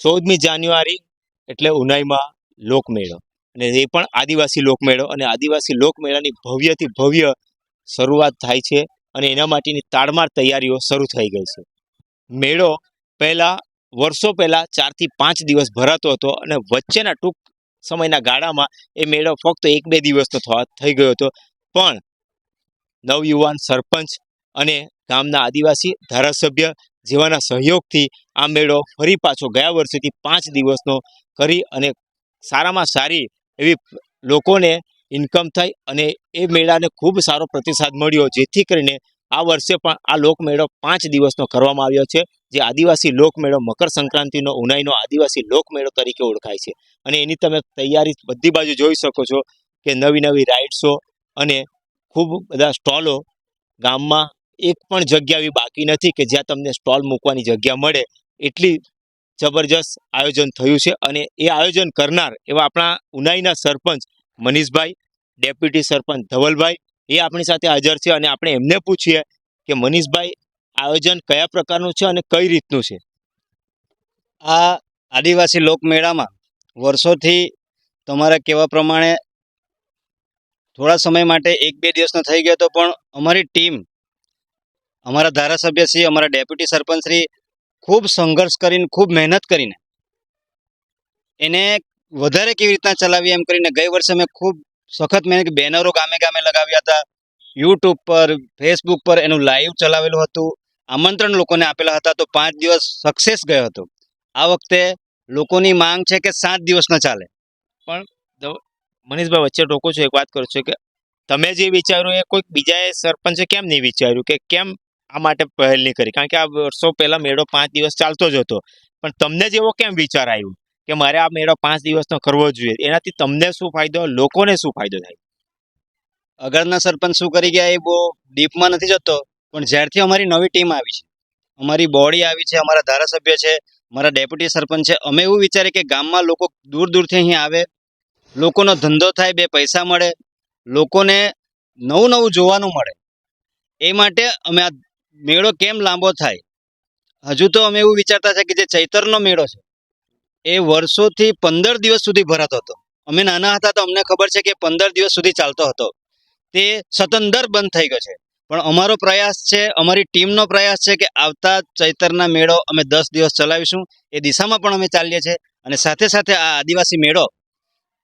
ચૌદમી જાન્યુઆરી એટલે ઉનાઈમાં લોકમેળો. અને એ પણ આદિવાસી લોકમેળો અને આદિવાસી લોકમેળાની ભવ્યથી ભવ્ય શરૂઆત થાય છે અને એના માટેની તાળમાર તૈયારીઓ શરૂ થઈ ગઈ છે. મેળો પહેલા, વર્ષો પહેલા ચારથી પાંચ દિવસ ભરાતો હતો અને વચ્ચેના ટૂંક સમયના ગાળામાં એ મેળો ફક્ત એક બે દિવસનો થઈ ગયો હતો. પણ નવયુવાન સરપંચ અને ગામના આદિવાસી ધારાસભ્ય જેવાના સહયોગથી આ મેળો ફરી પાછો ગયા વર્ષેથી પાંચ દિવસનો કરી અને સારામાં સારી એવી લોકોને ઇન્કમ થઈ અને એ મેળાને ખૂબ સારો પ્રતિસાદ મળ્યો, જેથી કરીને આ વર્ષે પણ આ લોકમેળો પાંચ દિવસનો કરવામાં આવ્યો છે. જે આદિવાસી લોકમેળો, મકર સંક્રાંતિનો, ઉનાઈનો આદિવાસી લોકમેળો તરીકે ઓળખાય છે. અને એની તમે તૈયારી બધી બાજુ જોઈ શકો છો કે નવી નવી રાઇડ્સો અને ખૂબ બધા સ્ટોલો ગામમાં એક પણ જગ્યા એવી બાકી નથી કે જ્યાં તમને સ્ટોલ મૂકવાની જગ્યા મળે. એટલી જબરજસ્ત આયોજન થયું છે અને એ આયોજન કરનાર એવા આપણા ઉનાઈના સરપંચ મનીષભાઈ, ડેપ્યુટી સરપંચ ધવલભાઈ એ આપણી સાથે હાજર છે અને આપણે એમને પૂછીએ કે મનીષભાઈ આયોજન કયા પ્રકારનું છે અને કઈ રીતનું છે? આ આદિવાસી લોકમેળામાં વર્ષોથી તમારા કહેવા પ્રમાણે થોડા સમય માટે એક બે દિવસનો થઈ ગયો હતો, પણ અમારી ટીમ, અમારા ધારાસભ્ય શ્રી, અમારા ડેપ્યુટી સરપંચશ્રી ખૂબ સંઘર્ષ કરીને, ખૂબ મહેનત કરીને એને વધારે કેવી રીતના ચલાવી એમ કરીને ગઈ વર્ષે મેં ખૂબ સખત મહેનત બેનરો ગામે ગામે લગાવ્યા હતા. યુટ્યુબ પર ફેસબુક પર એનું લાઈવ ચલાવેલું હતું. આમંત્રણ લોકોને આપેલા હતા તો પાંચ દિવસ સક્સેસ ગયો હતો. આ વખતે લોકોની માંગ છે કે સાત દિવસનો ચાલે. પણ મનીષભાઈ વચ્ચે રોકું છું એક વાત કરું છું કે તમે જે વિચાર્યું એ કોઈક બીજાએ સરપંચે કેમ નહીં વિચાર્યું કે કેમ આ માટે પહેલ નહીં કરી? કારણ કે આ વર્ષો પહેલા મેળો પાંચ દિવસ ચાલતો જ હતો. પણ તમને જેવો કેમ વિચાર આવ્યો કે મારે આ મેળો પાંચ દિવસનો કરવો જોઈએ? એનાથી તમને શું ફાયદો? લોકોને શું ફાયદો થાય? આગળના સરપંચ શું કરી ગયા? એ બહુ ડીપમાં નથી જતો. પણ જ્યારથી અમારી નવી ટીમ આવી છે, અમારી બોડી આવી છે, અમારા ધારાસભ્ય છે મારા ડેપ્યુટી સરપંચ છે, અમે એવું વિચારીએ કે ગામમાં લોકો દૂર દૂરથી અહીં આવે, લોકોનો ધંધો થાય, બે પૈસા મળે, લોકોને નવું નવું જોવાનું મળે. એ માટે અમે આ મેળો કેમ લાંબો થાય? હજુ તો અમે એવું વિચારતા છે કે જે ચૈતરનો મેળો છે, એ વર્ષોથી પંદર દિવસ સુધી ભરાતો હતો. અમે નાના હતા તો અમને ખબર છે કે પંદર દિવસ સુધી ચાલતો હતો. તે સતંદર બંધ થઈ ગયો છે. પણ અમારો પ્રયાસ છે, અમારી ટીમનો પ્રયાસ છે કે આવતા ચૈતરના મેળો અમે દસ દિવસ ચલાવીશું. એ દિશામાં પણ અમે ચાલીએ છીએ અને સાથે સાથે આ આદિવાસી મેળો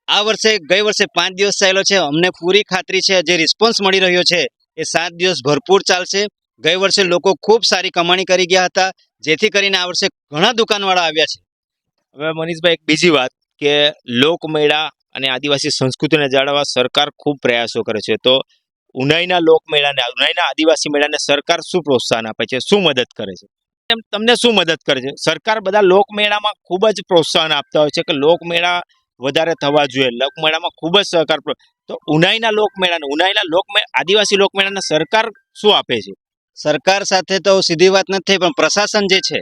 આ વર્ષે, ગઈ વર્ષે પાંચ દિવસ ચાલ્યો છે. અમને પૂરી ખાતરી છે, જે રિસ્પોન્સ મળી રહ્યો છે, એ સાત દિવસ ભરપૂર ચાલશે. ગઈ વર્ષે લોકો ખૂબ સારી કમાણી કરી ગયા હતા, જેથી કરીને આ વર્ષે ઘણા દુકાનવાળા આવ્યા છે. હવે મનીષભાઈ, એક બીજી વાત કે લોકમેળા અને આદિવાસી સંસ્કૃતિને જાળવવા સરકાર ખૂબ પ્રયાસો કરે છે. તો ઉનાઈના લોકમેળાને, ઉનાઈના આદિવાસી મેળાને સરકાર શું પ્રોત્સાહન આપે છે? શું મદદ કરે છે? તમને શું મદદ કરે છે? સરકાર બધા લોકમેળામાં ખૂબ જ પ્રોત્સાહન આપતા હોય છે કે લોકમેળા વધારે થવા જોઈએ. લોકમેળામાં ખૂબ જ સહકાર તો ઉનાઈના લોકમેળાને, ઉનાઈના લોકમે, આદિવાસી લોકમેળાને સરકાર શું આપે છે? સરકાર સાથે તો સીધી વાત નથી, પણ પ્રશાસન જે છે,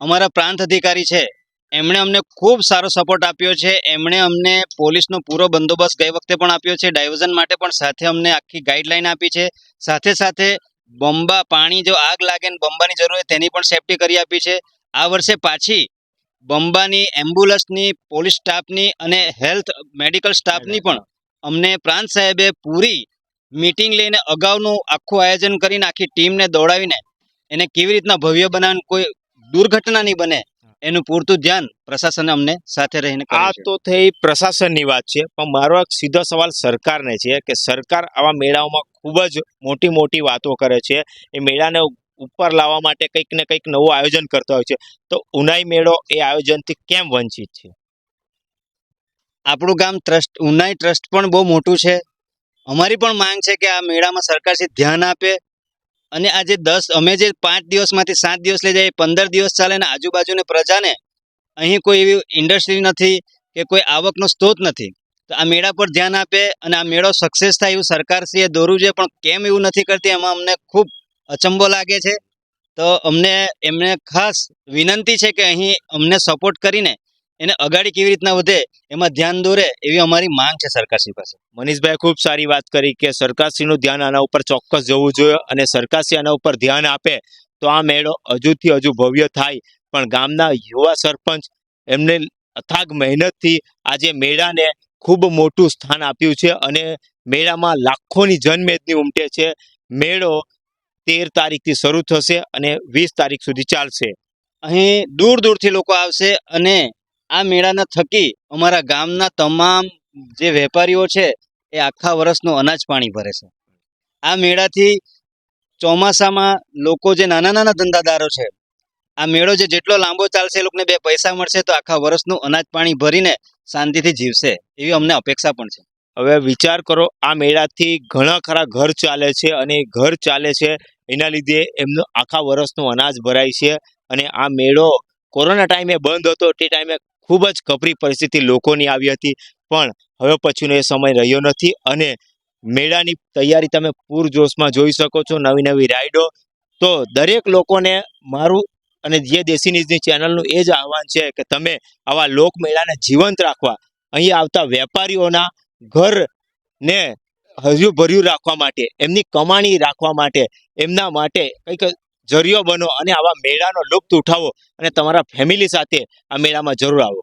અમારા પ્રાંત અધિકારી છે એમણે અમને ખૂબ સારો સપોર્ટ આપ્યો છે. એમણે અમને પોલીસનો પૂરો બંદોબસ્ત ગઈ વખતે પણ આપ્યો છે. ડાયવર્ઝન માટે પણ સાથે અમને આખી ગાઈડલાઈન આપી છે. સાથે સાથે બંબા પાણી જો આગ લાગે ને બંબાની જરૂર હોય તેની પણ સેફટી કરી આપી છે. આ વર્ષે પાછી બંબાની એમ્બ્યુલન્સની પોલીસ સ્ટાફની અને હેલ્થ મેડિકલ સ્ટાફની પણ અમને પ્રાંત સાહેબે પૂરી મીટિંગ લઈને અગાઉનું આખું આયોજન કરીને આખી ટીમને દોડાવીને એને કેવી રીતના ભવ્ય બનાવીને કોઈ દુર્ઘટના નહીં બને એનું પૂરતું ધ્યાન પ્રશાસને અમને સાથે રહીને આ તો થઈ પ્રશાસનની વાત છે પણ મારો એક સીધો સવાલ સરકારને છે કે સરકાર આવા મેળાઓમાં ખૂબ જ મોટી મોટી વાતો કરે છે. એ મેળાને ઉપર લાવવા માટે કંઈક ને કંઈક નવું આયોજન કરતા હોય છે. તો ઉનાઈ મેળો એ આયોજનથી કેમ વંચિત છે? આપણું ગામ ટ્રસ્ટ ઉનાઈ ટ્રસ્ટ પણ બહુ મોટું છે. અમારી પણ માંગ છે કે આ મેળામાં સરકાર ધ્યાન આપે અને આજે દસ, અમે જે પાંચ દિવસમાંથી સાત દિવસ લઈ જઈએ, પંદર દિવસ ચાલે ને આજુબાજુની પ્રજાને, અહીં કોઈ એવી ઇન્ડસ્ટ્રી નથી કે કોઈ આવકનો સ્ત્રોત નથી. તો આ મેળા પર ધ્યાન આપે અને આ મેળો સક્સેસ થાય એવું સરકારશ્રીએ દોરવું છે, પણ કેમ એવું નથી કરતી એમાં અમને ખૂબ અચંબો લાગે છે. તો અમને, એમને ખાસ વિનંતી છે કે અહીં અમને સપોર્ટ કરીને એને અગાડી કેવી રીતના વધે એમાં ધ્યાન દોરે એવી અમારી માંગ છે સરકારશ્રી પાસે. મનીષભાઈ ખૂબ સારી વાત કરી કે સરકારશ્રીનું ધ્યાન આના ઉપર ચોક્કસ જવું જોઈએ અને સરકારશ્રી આના ઉપર ધ્યાન આપે તો આ મેળો હજુથી હજુ ભવ્ય થાય. પણ ગામના યુવા સરપંચ એમને અથાગ મહેનતથી આજે મેળાને ખૂબ મોટું સ્થાન આપ્યું છે અને મેળામાં લાખોની જનમેદની ઉમટે છે. મેળો તેર તારીખથી શરૂ થશે અને વીસ તારીખ સુધી ચાલશે. અહીં દૂર દૂરથી લોકો આવશે અને આ મેળાના થકી અમારા ગામના તમામ જે વેપારીઓ છે, એ આખા વર્ષનું અનાજ પાણી ભરે છે. આ મેળાથી ચોમાસામાં લોકો જે નાના નાના ધંધાદારો છે, આ મેળો જે જેટલો લાંબો ચાલશે એ લોકોને બે પૈસા મળશે તો આખા વર્ષનું અનાજ પાણી ભરીને શાંતિથી જીવશે, એવી અમને અપેક્ષા પણ છે. હવે વિચાર કરો, આ મેળાથી ઘણા ખરા ઘર ચાલે છે અને ઘર ચાલે છે એના લીધે એમનું આખા વર્ષનું અનાજ ભરાય છે અને આ મેળો કોરોના ટાઈમે બંધ હતો, તે ટાઈમે ખૂબ જ કપરી પરિસ્થિતિ લોકોની આવી હતી. પણ હવે પછીનો એ સમય રહ્યો નથી અને મેળાની તૈયારી તમે પૂરજોશમાં જોઈ શકો છો નવી નવી રાઈડો. તો દરેક લોકોને મારું અને જે દેશી ન્યૂઝની ચેનલનું એ જ આહવાન છે કે તમે આવા લોકમેળાને જીવંત રાખવા. અહીં આવતા વેપારીઓના ઘરને હજુ ભર્યું રાખવા માટે, એમની કમાણી રાખવા માટે, એમના માટે કંઈક જરિયો બનો અને આવા મેળાનો લુપ્ત ઉઠાવો અને તમારા ફેમિલી સાથે આ મેળામાં જરૂર આવો.